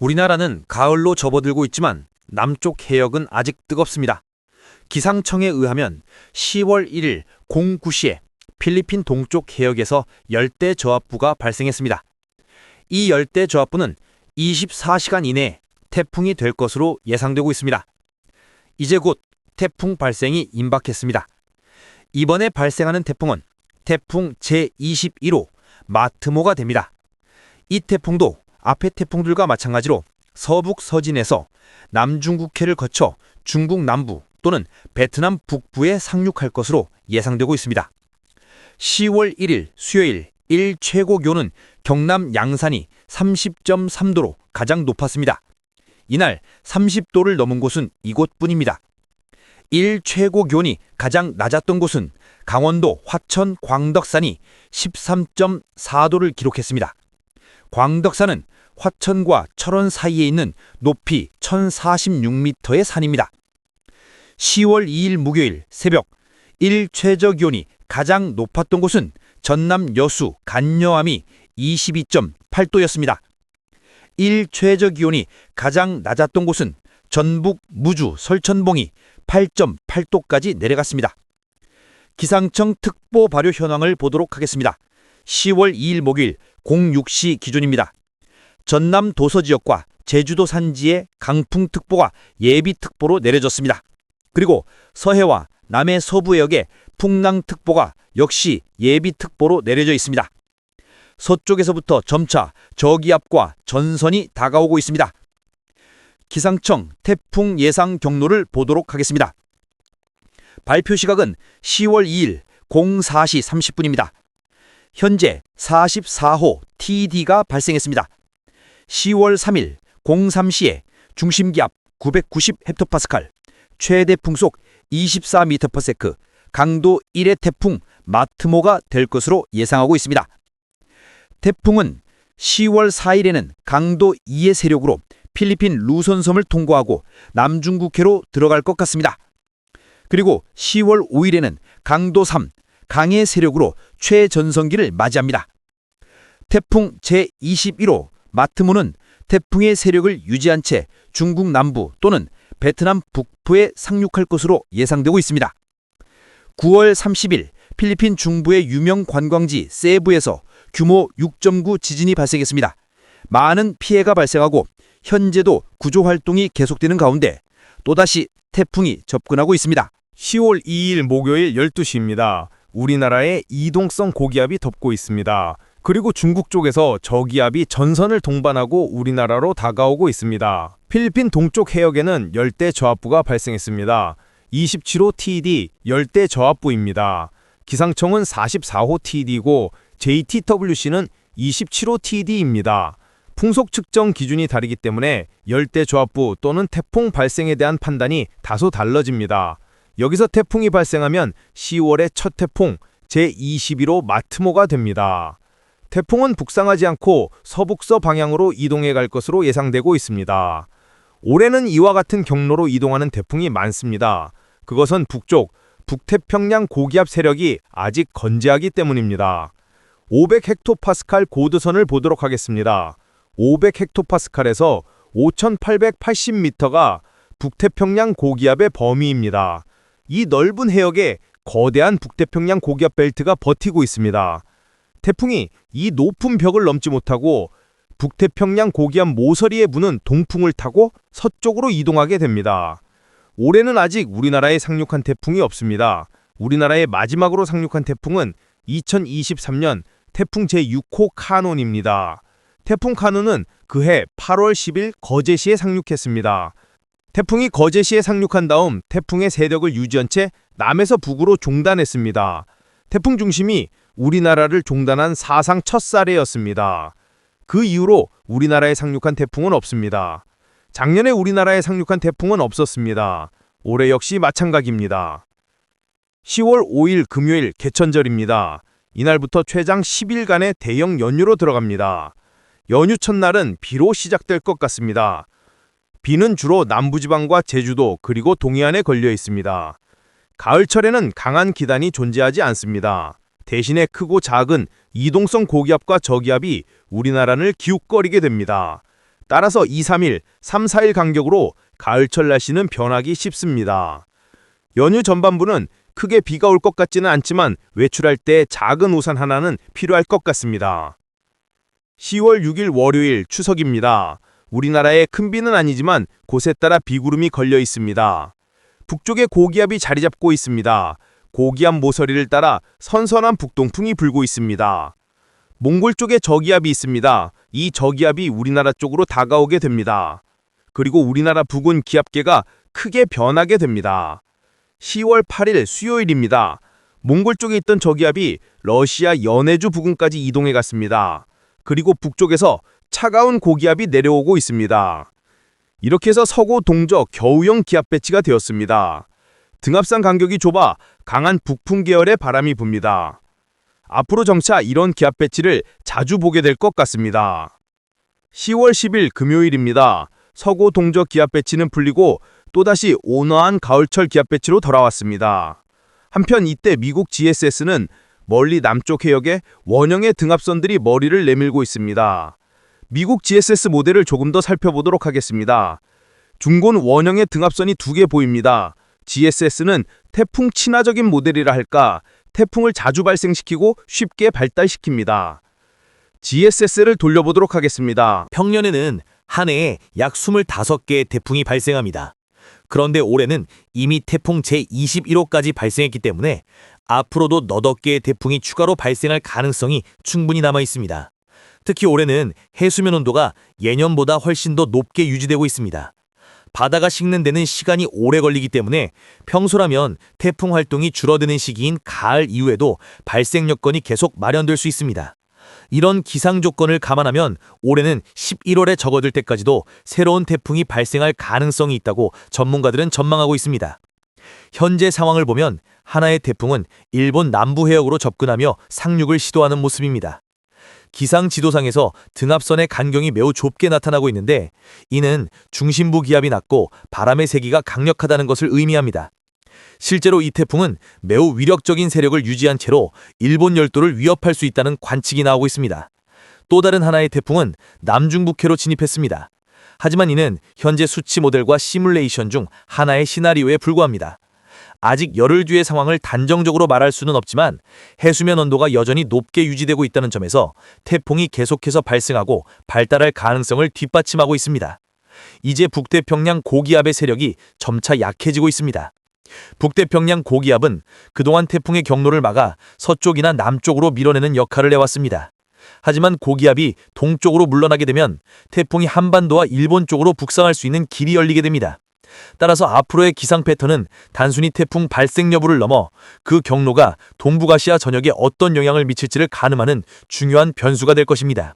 우리나라는 가을로 접어들고 있지만 남쪽 해역은 아직 뜨겁습니다. 기상청에 의하면 10월 1일 09시에 필리핀 동쪽 해역에서 열대 저압부가 발생했습니다. 이 열대 저압부는 24시간 이내에 태풍이 될 것으로 예상되고 있습니다. 이제 곧 태풍 발생이 임박했습니다. 이번에 발생하는 태풍은 태풍 제21호 마트모가 됩니다. 이 태풍도 앞의 태풍들과 마찬가지로 서북 서진에서 남중국해를 거쳐 중국 남부 또는 베트남 북부에 상륙할 것으로 예상되고 있습니다. 10월 1일 수요일 일 최고 기온은 경남 양산이 30.3도로 가장 높았습니다. 이날 30도를 넘은 곳은 이곳뿐입니다. 일 최고 기온이 가장 낮았던 곳은 강원도 화천 광덕산이 13.4도를 기록했습니다. 광덕산은 화천과 철원 사이에 있는 높이 1046m의 산입니다. 10월 2일 목요일 새벽 일 최저 기온이 가장 높았던 곳은 전남 여수 간여암이 22.8도였습니다. 일 최저 기온이 가장 낮았던 곳은 전북 무주 설천봉이 8.8도까지 내려갔습니다. 기상청 특보 발효 현황을 보도록 하겠습니다. 10월 2일 목요일 06시 기준입니다. 전남 도서 지역과 제주도 산지에 강풍특보가 예비특보로 내려졌습니다. 그리고 서해와 남해 서부해역에 풍랑특보가 역시 예비특보로 내려져 있습니다. 서쪽에서부터 점차 저기압과 전선이 다가오고 있습니다. 기상청 태풍 예상 경로를 보도록 하겠습니다. 발표 시각은 10월 2일 04시 30분입니다. 현재 44호 TD가 발생했습니다. 10월 3일 03시에 중심기 압 990헥토파스칼, 최대 풍속 24m/s, 강도 1의 태풍 마트모가 될 것으로 예상하고 있습니다. 태풍은 10월 4일에는 강도 2의 세력으로 필리핀 루선섬을 통과하고 남중국해로 들어갈 것 같습니다. 그리고 10월 5일에는 강도 3, 강의 세력으로 최전성기를 맞이합니다. 태풍 제21호 마트모는 태풍의 세력을 유지한 채 중국 남부 또는 베트남 북부에 상륙할 것으로 예상되고 있습니다. 9월 30일 필리핀 중부의 유명 관광지 세부에서 규모 6.9 지진이 발생했습니다. 많은 피해가 발생하고 현재도 구조 활동이 계속되는 가운데 또다시 태풍이 접근하고 있습니다. 10월 2일 목요일 12시입니다. 우리나라에 이동성 고기압이 덮고 있습니다. 그리고 중국 쪽에서 저기압이 전선을 동반하고 우리나라로 다가오고 있습니다. 필리핀 동쪽 해역에는 열대 저압부가 발생했습니다. 27호 TD 열대 저압부입니다. 기상청은 44호 TD고 JTWC는 27호 TD입니다. 풍속 측정 기준이 다르기 때문에 열대 저압부 또는 태풍 발생에 대한 판단이 다소 달라집니다. 여기서 태풍이 발생하면 10월의 첫 태풍 제21호 마트모가 됩니다. 태풍은 북상하지 않고 서북서 방향으로 이동해 갈 것으로 예상되고 있습니다. 올해는 이와 같은 경로로 이동하는 태풍이 많습니다. 그것은 북쪽, 북태평양 고기압 세력이 아직 건재하기 때문입니다. 500헥토파스칼 고도선을 보도록 하겠습니다. 500헥토파스칼에서 5880m가 북태평양 고기압의 범위입니다. 이 넓은 해역에 거대한 북태평양 고기압 벨트가 버티고 있습니다. 태풍이 이 높은 벽을 넘지 못하고 북태평양 고기압 모서리에 부는 동풍을 타고 서쪽으로 이동하게 됩니다. 올해는 아직 우리나라에 상륙한 태풍이 없습니다. 우리나라의 마지막으로 상륙한 태풍은 2023년 태풍 제6호 카논입니다. 태풍 카논은 그해 8월 10일 거제시에 상륙했습니다. 태풍이 거제시에 상륙한 다음 태풍의 세력을 유지한 채 남에서 북으로 종단했습니다. 태풍 중심이 우리나라를 종단한 사상 첫 사례였습니다. 그 이후로 우리나라에 상륙한 태풍은 없습니다. 작년에 우리나라에 상륙한 태풍은 없었습니다. 올해 역시 마찬가지입니다. 10월 5일 금요일 개천절입니다. 이날부터 최장 10일간의 대형 연휴로 들어갑니다. 연휴 첫날은 비로 시작될 것 같습니다. 비는 주로 남부지방과 제주도 그리고 동해안에 걸려 있습니다. 가을철에는 강한 기단이 존재하지 않습니다. 대신에 크고 작은 이동성 고기압과 저기압이 우리나라를 기웃거리게 됩니다. 따라서 2, 3일, 3, 4일 간격으로 가을철 날씨는 변하기 쉽습니다. 연휴 전반부는 크게 비가 올 것 같지는 않지만 외출할 때 작은 우산 하나는 필요할 것 같습니다. 10월 6일 월요일 추석입니다. 우리나라에 큰 비는 아니지만 곳에 따라 비구름이 걸려 있습니다. 북쪽에 고기압이 자리 잡고 있습니다. 고기압 모서리를 따라 선선한 북동풍이 불고 있습니다. 몽골 쪽에 저기압이 있습니다. 이 저기압이 우리나라 쪽으로 다가오게 됩니다. 그리고 우리나라 부근 기압계가 크게 변하게 됩니다. 10월 8일 수요일입니다. 몽골 쪽에 있던 저기압이 러시아 연해주 부근까지 이동해 갔습니다. 그리고 북쪽에서 차가운 고기압이 내려오고 있습니다. 이렇게 해서 서고 동저 겨우형 기압 배치가 되었습니다. 등압상 간격이 좁아 강한 북풍 계열의 바람이 붑니다. 앞으로 정차 이런 기압 배치를 자주 보게 될 것 같습니다. 10월 10일 금요일입니다. 서고 동저 기압 배치는 풀리고 또다시 온화한 가을철 기압 배치로 돌아왔습니다. 한편 이때 미국 GSS는 멀리 남쪽 해역에 원형의 등압선들이 머리를 내밀고 있습니다. 미국 GSS 모델을 조금 더 살펴보도록 하겠습니다. 중곤 원형의 등압선이 두 개 보입니다. GSS는 태풍 친화적인 모델이라 할까 태풍을 자주 발생시키고 쉽게 발달시킵니다. GSS를 돌려보도록 하겠습니다. 평년에는 한 해에 약 25개의 태풍이 발생합니다. 그런데 올해는 이미 태풍 제21호까지 발생했기 때문에 앞으로도 너덟 개의 태풍이 추가로 발생할 가능성이 충분히 남아 있습니다. 특히 올해는 해수면 온도가 예년보다 훨씬 더 높게 유지되고 있습니다. 바다가 식는 데는 시간이 오래 걸리기 때문에 평소라면 태풍 활동이 줄어드는 시기인 가을 이후에도 발생 여건이 계속 마련될 수 있습니다. 이런 기상 조건을 감안하면 올해는 11월에 접어들 때까지도 새로운 태풍이 발생할 가능성이 있다고 전문가들은 전망하고 있습니다. 현재 상황을 보면 하나의 태풍은 일본 남부 해역으로 접근하며 상륙을 시도하는 모습입니다. 기상 지도상에서 등압선의 간경이 매우 좁게 나타나고 있는데 이는 중심부 기압이 낮고 바람의 세기가 강력하다는 것을 의미합니다. 실제로 이 태풍은 매우 위력적인 세력을 유지한 채로 일본 열도를 위협할 수 있다는 관측이 나오고 있습니다. 또 다른 하나의 태풍은 남중북해로 진입했습니다. 하지만 이는 현재 수치 모델과 시뮬레이션 중 하나의 시나리오에 불과합니다. 아직 열흘 뒤의 상황을 단정적으로 말할 수는 없지만 해수면 온도가 여전히 높게 유지되고 있다는 점에서 태풍이 계속해서 발생하고 발달할 가능성을 뒷받침하고 있습니다. 이제 북태평양 고기압의 세력이 점차 약해지고 있습니다. 북태평양 고기압은 그동안 태풍의 경로를 막아 서쪽이나 남쪽으로 밀어내는 역할을 해왔습니다. 하지만 고기압이 동쪽으로 물러나게 되면 태풍이 한반도와 일본 쪽으로 북상할 수 있는 길이 열리게 됩니다. 따라서 앞으로의 기상 패턴은 단순히 태풍 발생 여부를 넘어 그 경로가 동북아시아 전역에 어떤 영향을 미칠지를 가늠하는 중요한 변수가 될 것입니다.